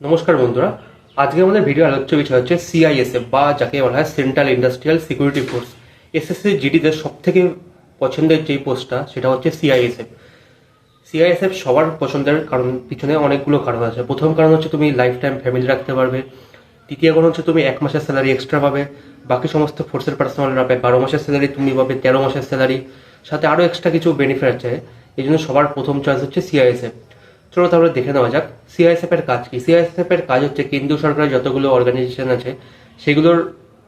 নমস্কার বন্ধুরা। আজকে আমাদের ভিডিও আলোচ্য বিষয় হচ্ছে সিআইএসএফ বা যাকে বলা হয় central industrial security force SSC জিডিতে সব থেকে পছন্দের যে পোস্টটা সেটা হচ্ছে সিআইএসএফ সিআইএসএফ সবার পছন্দের কারণ, পিছনে অনেকগুলো কারণ আছে। প্রথম কারণ হচ্ছে তুমি লাইফ টাইম ফ্যামিলি রাখতে পারবে। দ্বিতীয় কারণ হচ্ছে তুমি এক মাসের স্যালারি এক্সট্রা পাবে। বাকি সমস্ত ফোর্সের পার্সোনালরা পাবে বারো মাসের স্যালারি তুমি পাবে, তেরো মাসের স্যালারি সাথে আরও এক্সট্রা কিছু বেনিফিট আছে। এই জন্য সবার প্রথম চয়েস হচ্ছে সিআইএসএফ চলো তাহলে দেখে নেওয়া যাক। সিআইএসএফ এর কাজ কি? সিআইএসএফ এর কাজ হচ্ছে কেন্দ্রীয় সরকারের যতগুলো অর্গানাইজেশন আছে, সেগুলোর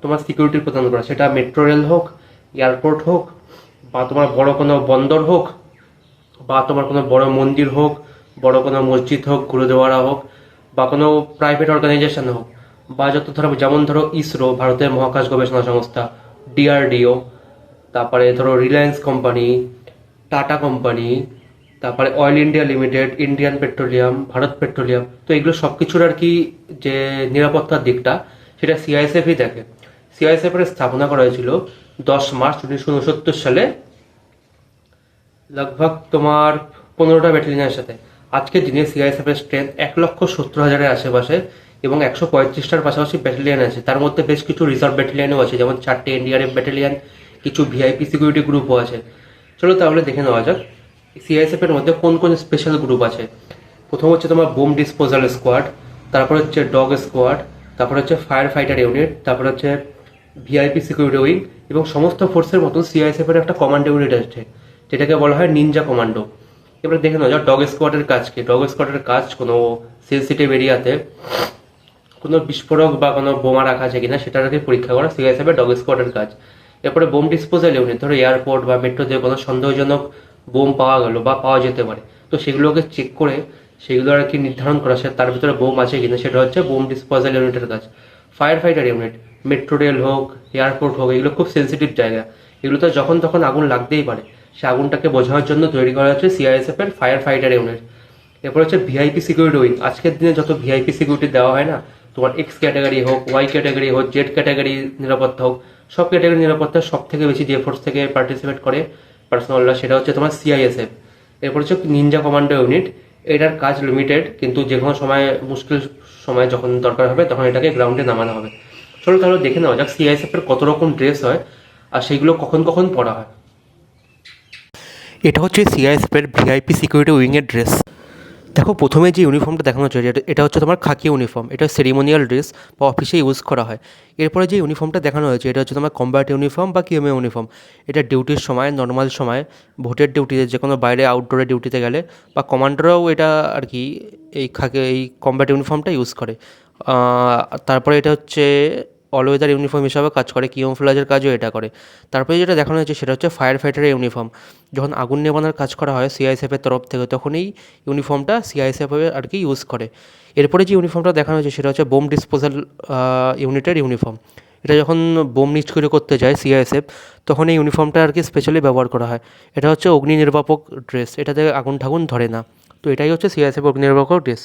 তোমার সিকিউরিটি প্রদান করা। সেটা মেট্রো রেল হোক এয়ারপোর্ট হোক, বা তোমার বড় কোনো বন্দর হোক, বা তোমার কোনো বড় মন্দির হোক, বড় কোনো মসজিদ হোক গুরুদুয়ারা হোক, বা কোনো প্রাইভেট অর্গানাইজেশন হোক, বা যত ধরো যেমন ধরো ইসরো, ভারতের মহাকাশ গবেষণা সংস্থা ডিআরডিও তারপরে ধরো রিলায়েন্স কোম্পানি টাটা কোম্পানি তারপরে oil India limited Indian petroleum Bharat petroleum তো এগুলো সব কিছুর আর কি যে নিরাপত্তার দিকটা, সেটা সিআইএসএফই দেখে। সিআইএসএফ এর স্থাপনা করা হয়েছিল দশ মার্চ উনিশশো উনসত্তর সালে, লগভগ তোমার পনেরোটা ব্যাটালিয়নের সাথে। আজকের দিনে সিআইএসএফ এর স্ট্রেংথ এক লক্ষ সত্তর হাজারের আশেপাশে এবং একশো পঁয়ত্রিশটার পাশাপাশি ব্যাটালিয়ন আছে। তার মধ্যে বেশ কিছু রিজার্ভ ব্যাটালিয়নও আছে, যেমন চারটে এনডিআরএফ ব্যাটালিয়ন, কিছু ভিআইপি সিকিউরিটি গ্রুপও আছে। চলো তাহলে দেখে নেওয়া যাক। সিআইএসএফ এর মধ্যে কোন কোন স্পেশাল গ্রুপ আছে? প্রথম হচ্ছে তোমার বোম ডিসপোজাল স্কোয়াড তারপর হচ্ছে ডগ স্কোয়াড তারপর হচ্ছে ফায়ার ফাইটার ইউনিট তারপর হচ্ছে ভিআইপি সিকিউরিটি উইং এবং সমস্ত ফোর্সের মতন সিআইএসএফ এর একটা কমান্ড ইউনিট আছে, যেটাকে বলা হয় নিনজা কমান্ডো এবারে দেখে নেওয়া যাক ডগ স্কোয়াডের কাজ কি? ডগ স্কোয়াডের কাজ কোনো সেন্সিটিভ এরিয়াতে কোনো বিস্ফোরক বা কোনো বোমা রাখা আছে কিনা আগে পরীক্ষা করা সিআইএসএফ এর ডগ স্কোয়াডের কাজ। এরপরে বোম ডিসপোজাল ইউনিট ধরো এয়ারপোর্ট বা মেট্রোতে কোনো সন্দেহজনক বোম পাওয়া গেল বা পাওয়া যেতে পারে। তো সেগুলোকে চেক করে সেগুলো আর কি নির্ধারণ করা সে তার ভিতরে বোম আছে কিনা সেটা হচ্ছে বোম ডিসপোজাল ইউনিটের কাজ। Fire fighter unit metro rail হোক এয়ারপোর্ট হোক, এগুলো খুব সেন্সিটিভ জায়গা। এগুলোতে যখন তখন আগুন লাগতেই পারে। সে আগুনটাকে বোঝানোর জন্য তৈরি করা হচ্ছে সিআইএসএফ এর ফায়ার ফাইটার ইউনিট এরপর হচ্ছে ভিআইপি সিকিউরিটি উইং আজকের দিনে যত ভিআইপি সিকিউরিটি দেওয়া হয় না, তোমার এক্স ক্যাটাগরি হোক ওয়াই ক্যাটাগরি হোক জেড ক্যাটাগরি নিরাপত্তা হোক, সব ক্যাটাগরি নিরাপত্তা সব থেকে বেশি যে ফোর্স থেকে পার্টিসিপেট করে। পার্সোনালরা সেটা হচ্ছে তোমার সিআইএসএফ এরপর হচ্ছে নিনজা কমান্ডো ইউনিট এটার কাজ লিমিটেড কিন্তু যে কোনো সময়, মুশকিল সময় যখন দরকার হবে, তখন এটাকে গ্রাউন্ডে নামানো হবে। চলো তাহলে দেখে নেওয়া যাক সিআইএসএফ এর কত রকম ড্রেস হয়, আর সেইগুলো কখন কখন পরা হয়। এটা হচ্ছে সিআইএসএফ এর ভিআইপি সিকিউরিটি উইংয়ের ড্রেস দেখো, প্রথমে যে ইউনিফর্মটা দেখানো হচ্ছে, এটা- হচ্ছে তোমার খাকি ইউনিফর্ম এটা সেরিমোনিয়াল ড্রেস বা অফিসে ইউজ করা হয়। এরপরে যে ইউনিফর্মটা দেখানো হয়েছে, এটা হচ্ছে তোমার কম্ব্যাট ইউনিফর্ম বা কিএমএ ইউনিফর্ম এটা ডিউটির সময় নর্মাল সময় ভোটের ডিউটিতে যে কোনো বাইরে আউটডোরে ডিউটিতে গেলে, বা কমান্ডাররাও এটা আর কি, এই খাকি, এই কম্ব্যাট ইউনিফর্মটা ইউজ করে। তারপরে এটা হচ্ছে অল ওয়েদার ইউনিফর্ম হিসাবে কাজ করে কিওমফ্লাজের কাজও এটা করে। তারপরে যেটা দেখানো হয়েছে সেটা হচ্ছে ফায়ার ফাইটারের ইউনিফর্ম যখন আগুন নেভানোর কাজ করা হয় সিআইএসএফের তরফ থেকে, তখন এই ইউনিফর্মটা সিআইএসএফ আর কি ইউজ করে। এরপরে যে ইউনিফর্মটা দেখানো হয়েছে সেটা হচ্ছে বোম ডিসপোজাল ইউনিটের ইউনিফর্ম এটা যখন বোম নিষ্ক্রিয় করতে যায় সিআইএসএফ তখন এই ইউনিফর্মটা আর কি স্পেশালি ব্যবহার করা হয়। এটা হচ্ছে অগ্নি নির্বাপক ড্রেস এটাতে আগুন ঠাগুন ধরে না। তো এটাই হচ্ছে সিআইএসএফ অগ্নি নির্বাপক ড্রেস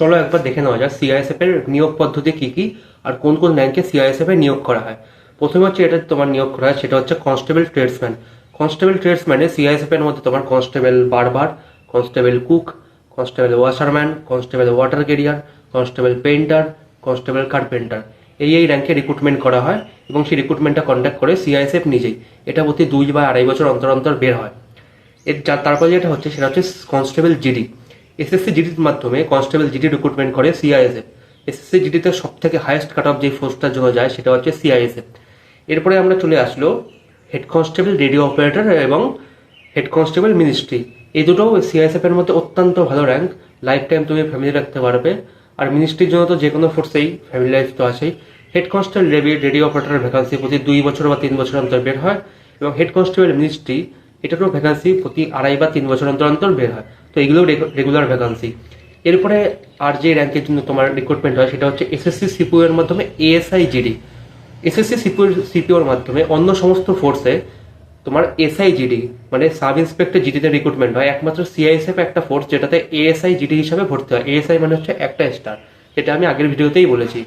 চলো একবার দেখে নেওয়া যাক সিআইএসএফ এর নিয়োগ পদ্ধতি কি কি, আর কোন কোন র্যাঙ্কে সিআইএসএফ এ নিয়োগ করা হয়। প্রথমে হচ্ছে এটা তোমার নিয়োগ করা হয়, সেটা হচ্ছে কনস্টেবল ট্রেডসম্যান কনস্টেবল ট্রেডসম্যানে সিআইএসএফ এর মধ্যে তোমার constable barber constable cook constable washerman constable water carrier constable painter constable carpenter এই এই র্যাঙ্কে রিক্রুটমেন্ট করা হয় এবং সেই রিক্রুটমেন্টটা কন্ডাক্ট করে সিআইএসএফ নিজেই। এটা প্রতি দুই বা আড়াই বছর অন্তর অন্তর বের হয়। এর তারপর যেটা হচ্ছে, সেটা হচ্ছে কনস্টেবল জিডি এসএসসি জিডির মাধ্যমে কনস্টেবল জিডি রিক্রুটমেন্ট করে সিআইএসএফ এসএসসি জিডিতে সব থেকে হাইয়েস্ট কাট অফ যে ফোর্সটা জন্য যায় সেটা হচ্ছে সিআইএসএফ এরপরে আমরা চলে আসলো হেড কনস্টেবল রেডিও অপারেটর এবং হেড কনস্টেবল মিনিস্ট্রি এই দুটো সিআইএসএফ এর মধ্যে অত্যন্ত ভালো র্যাঙ্ক লাইফ টাইম তুমি ফ্যামিলি রাখতে পারবে। আর মিনিস্ট্রির জন্য তো যে কোনো ফোর্সেই ফ্যামিলি লাইফ তো আছেই। হেড কনস্টেবল রেডিও অপারেটরের ভ্যাকান্সি প্রতি দুই বছর বা তিন বছর অন্তর বের হয় এবং হেড কনস্টেবল মিনিস্ট্রি এটারও ভ্যাকান্সি প্রতি আড়াই বা তিন বছর অন্তর অন্তর বের হয়। তো এগুলোও রেগুলার ভ্যাকান্সি এরপরে আর যে র্যাঙ্কের জন্য তোমার রিক্রুটমেন্ট হয় সেটা হচ্ছে এসএসসি সিপিও এর মাধ্যমে এএসআই জিডি এসএসসি সিপিও সিপিওর মাধ্যমে অন্য সমস্ত ফোর্সে তোমার এসআই জিডি মানে সাব ইন্সপেক্টর জিডিতে রিক্রুটমেন্ট হয়। একমাত্র সিআইএসএফ একটা ফোর্স যেটাতে এএসআই জিডি হিসাবে ভর্তি হয়। এএসআই মানে হচ্ছে একটা স্টার যেটা আমি আগের ভিডিওতেই বলেছি।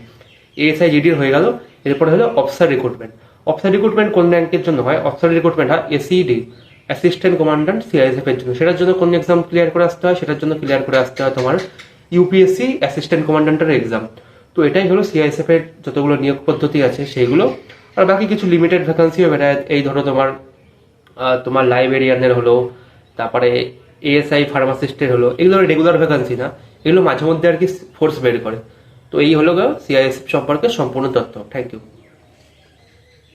এএসআই জিডির হয়ে গেল, এরপরে হলো অফিসার রিক্রুটমেন্ট অফিসার রিক্রুটমেন্ট কোন র্যাঙ্কের জন্য হয়? অফিসার রিক্রুটমেন্ট হয় এসিডি অ্যাসিস্ট্যান্ট কমান্ড্যান্ট সিআইএসএফ এর জন্য। সেটার জন্য কোন এক্সাম ক্লিয়ার করে আসতে হয়? সেটার জন্য ক্লিয়ার করে আসতে হয় তোমার ইউপিএসসি অ্যাসিস্ট্যান্ট কমান্ড্যান্টের এক্সাম তো এটাই হলো সিআইএসএফ এর যতগুলো নিয়োগ পদ্ধতি আছে, সেইগুলো। আর বাকি কিছু লিমিটেড ভ্যাকান্সিও বেরোয় এই ধরো তোমার তোমার লাইব্রেরিয়ানের হলো, তারপরে এএসআই ফার্মাসিস্টের হলো, এগুলো রেগুলার ভ্যাকান্সি না। এগুলো মাঝে মধ্যে আর কি ফোর্স বের করে। তো এই হলো সিআইএসএফ সম্পর্কে সম্পূর্ণ তথ্য। Thank you